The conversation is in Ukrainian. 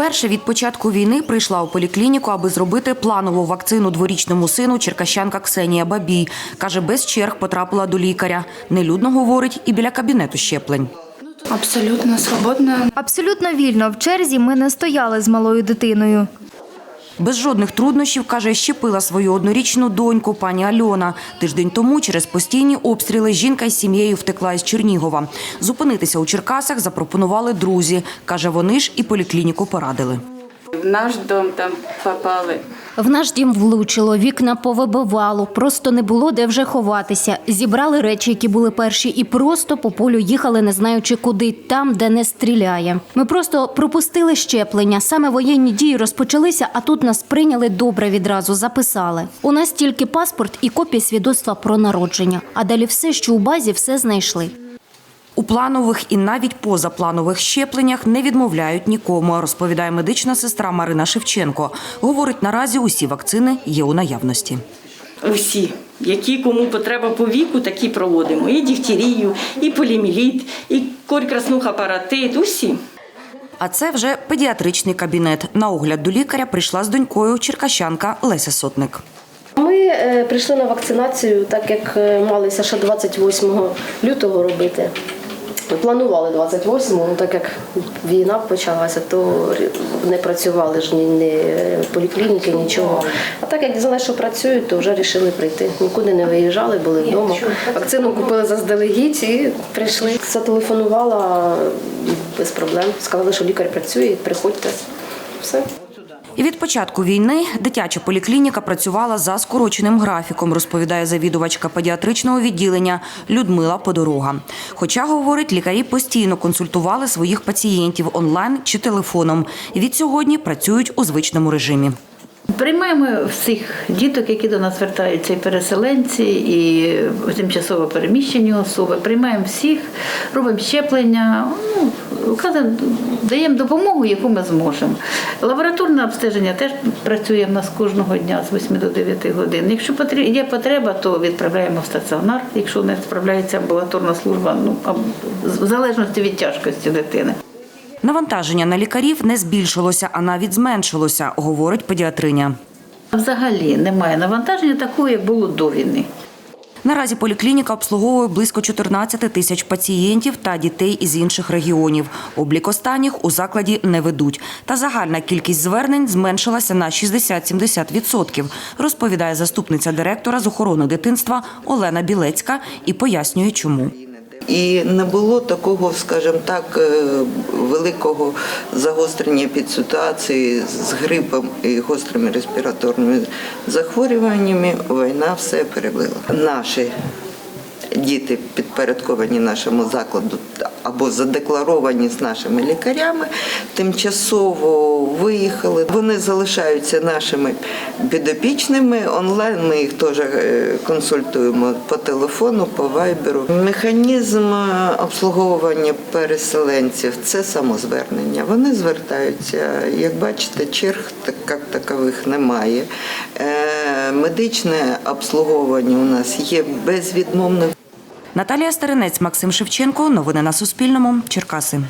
Вперше від початку війни прийшла у поліклініку, аби зробити планову вакцину дворічному сину черкащанка Ксенія Бабій. Каже, без черг потрапила до лікаря. Нелюдно говорить і біля кабінету щеплень. Абсолютно свободно. Абсолютно вільно. В черзі ми не стояли з малою дитиною. Без жодних труднощів, каже, щепила свою однорічну доньку пані Альона. Тиждень тому через постійні обстріли жінка із сім'єю втекла із Чернігова. Зупинитися у Черкасах запропонували друзі. Каже, вони ж і поліклініку порадили. В наш дом там попали. В наш дім влучило, вікна повибивало, просто не було де вже ховатися. Зібрали речі, які були перші, і просто по полю їхали, не знаючи куди, там, де не стріляє. Ми просто пропустили щеплення. Саме воєнні дії розпочалися, а тут нас прийняли добре відразу, записали. У нас тільки паспорт і копія свідоцтва про народження. А далі все, що у базі, все знайшли. У планових і навіть позапланових щепленнях не відмовляють нікому, розповідає медична сестра Марина Шевченко. Говорить, наразі усі вакцини є у наявності. Усі, які кому потреба по віку, такі проводимо. І дифтерію, і поліміліт, і корь краснуха паратит, усі. А це вже педіатричний кабінет. На огляд до лікаря прийшла з донькою черкащанка Леся Сотник. Ми е, прийшли на вакцинацію, так як малися ще 28 лютого робити. Планували 28-го, ну так як війна почалася, то не працювали ж ні, ні поліклініки, нічого. А так як знали, що працюють, то вже вирішили прийти. Нікуди не виїжджали, були вдома. Вакцину купили заздалегідь і прийшли. Зателефонувала без проблем. Сказали, що лікар працює, приходьте. Все. І від початку війни дитяча поліклініка працювала за скороченим графіком, розповідає завідувачка педіатричного відділення Людмила Подорога. Хоча, говорить, лікарі постійно консультували своїх пацієнтів онлайн чи телефоном. І Від сьогодні працюють у звичному режимі. Приймаємо всіх діток, які до нас звертаються, і переселенці, і тимчасово переміщені особи. Приймаємо всіх, робимо щеплення, ну, даємо допомогу, яку ми зможемо. Лабораторне обстеження теж працює в нас кожного дня з 8 до 9 годин. Якщо є потреба, то відправляємо в стаціонар. Якщо не справляється амбулаторна служба, ну в залежності від тяжкості дитини. Навантаження на лікарів не збільшилося, а навіть зменшилося, говорить педіатриня. Взагалі немає навантаження такого, як було до війни. Наразі поліклініка обслуговує близько 14 тисяч пацієнтів та дітей із інших регіонів. Облік останніх у закладі не ведуть. Та загальна кількість звернень зменшилася на 60-70%, розповідає заступниця директора з охорони дитинства Олена Білецька і пояснює, чому. І не було такого, скажімо так, е, великого загострення під ситуації з грипом і гострими респіраторними захворюваннями. Війна все перебила. Наші діти підпорядковані нашому закладу або задекларовані з нашими лікарями, тимчасово виїхали. Вони залишаються нашими підопічними. Онлайн ми їх теж е, консультуємо по телефону, по вайберу. Механізм е, обслуговування переселенців це самозвернення. Вони звертаються. Як бачите, черг як такових немає. Е, Медичне обслуговування у нас є безвідмовним. Наталія Старинець, Максим Шевченко. Новини на Суспільному. Черкаси.